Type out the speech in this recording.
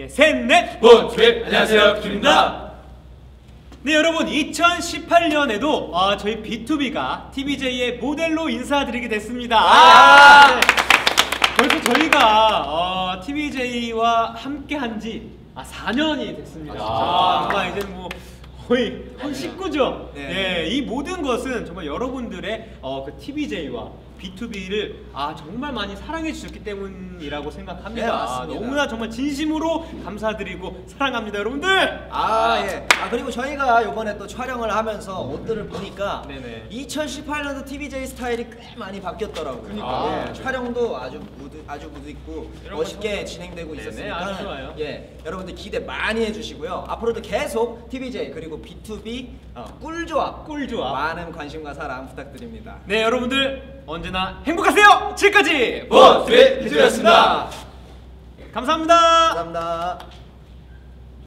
예, 셋, 넷! 본트립 안녕하세요 비투비입니다 네 여러분 2018년에도 아, 저희 B2B가 TVJ의 모델로 인사드리게 됐습니다. 아! 네. 벌써 저희가 어, TVJ와 함께 한 지 아, 4년이 됐습니다. 아, 아, 정말 이제 뭐 거의 한 식구죠. 네. 네. 이 모든 것은 정말 여러분들의 어, 그 TVJ와 B2B를 아 정말 많이 사랑해 주셨기 때문이라고 생각합니다. 네, 맞습니다. 너무나 정말 진심으로 감사드리고 사랑합니다, 여러분들. 아, 예. 아, 그리고 저희가 이번에 또 촬영을 하면서 옷들을 보니까 네네. 2018년도 TVJ 스타일이 꽤 많이 바뀌었더라고요. 그러니까요. 예, 촬영도 아주 무드, 아주 무드 있고 멋있게 거 진행되고 있었으니까 아주 좋아요. 예, 여러분들 기대 많이 해주시고요. 앞으로도 계속 TVJ 그리고 B2B 어, 꿀조합 꿀조합. 많은 관심과 사랑 부탁드립니다. 네 여러분들 언제나 행복하세요. 지금까지 본트립 비투비였습니다 감사합니다. 감사합니다.